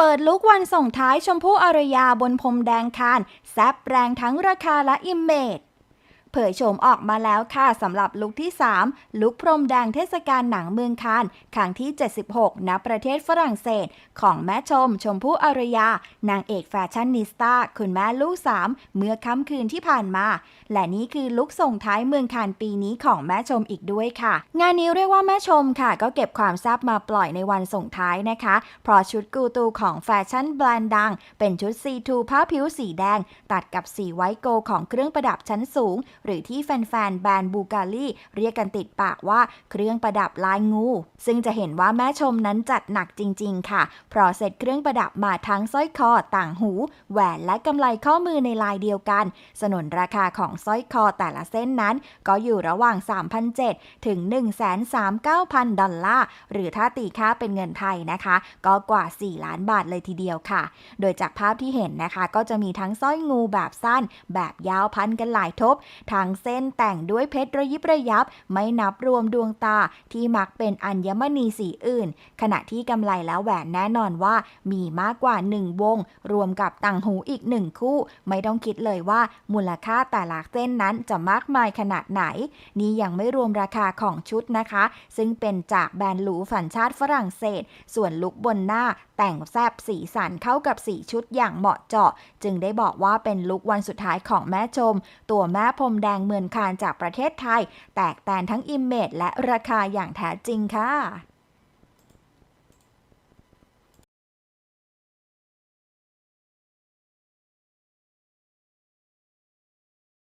เปิดลุกวันส่งท้ายชมพู่อารยาบนพรมแดงคานแซบแรงทั้งราคาและอิมเมจ ยโฉมออกมาแล้วค่ะสำหรับลุคที่ 3 ลุคพรมแดงเทศกาลหนังเมืองคานครั้งที่ 76 ณ ประเทศฝรั่งเศส ของแม่ชม ชมพู่อารยา นางเอกแฟชั่นนิสตาคุณแม่ลูกสามเมื่อค่ำคืนที่ผ่านมา และนี่คือลุคส่งท้ายเมืองคานปีนี้ของแม่ชมอีกด้วยค่ะ งานนี้เรียกว่าแม่ชมค่ะ ก็เก็บความแซ่บมาปล่อยในวันส่งท้ายนะคะ เพราะชุดกูตูของแฟชั่นแบรนด์ดัง เป็นชุด C2 ผ้าผิวสีแดง ตัดกับสีไวโกลของเครื่องประดับชั้นสูงหรือที่แฟนๆแบรนด์บูการีเรียกกันติดปากว่าเครื่องประดับลายงู ซึ่งจะเห็นว่าแม่ชมนั้นจัดหนักจริง ๆ ค่ะ เพราะเสร็จเครื่องประดับมาทั้งสร้อยคอต่างหู แหวนและกำไลข้อมือในลายเดียวกัน สนนราคาของสร้อยคอแต่ละเส้นนั้น ก็อยู่ระหว่าง 3,700 ถึง 139,000 ดอลลาร์ หรือถ้าตีค่าเป็นเงินไทยนะคะ ก็กว่า 4 ล้านบาทเลยทีเดียวค่ะ โดยจากภาพที่เห็นนะคะ ก็จะมีทั้งสร้อยงูแบบสั้น แบบยาวพันกันหลายทบทั้งเส้นแต่งด้วยเพชรระยิบระยับ ไม่นับรวมดวงตาที่มักเป็นอัญมณีสีอื่น ขณะที่กำไลและแหวนแน่นอนว่า มีมากกว่า 1 วง รวมกับต่างหูอีก1คู่ ไม่ต้องคิดเลยว่ามูลค่าแต่ละเส้นนั้นจะมากมายขนาดไหน นี่ยังไม่รวมราคาของชุดนะคะ ซึ่งเป็นจากแบรนด์หรูฝันชาติฝรั่งเศส ส่วนลุคบนหน้าแต่งแซบสีสันเข้ากับสีชุดอย่างเหมาะเจาะ จึงได้บอกว่าเป็นลุควันสุดท้ายของแม่ชม ตัวแม่พรมแดงเมือนคานจากประเทศไทย แตกแตนทั้งอิมเมจและราคาอย่างแท้จริงค่ะ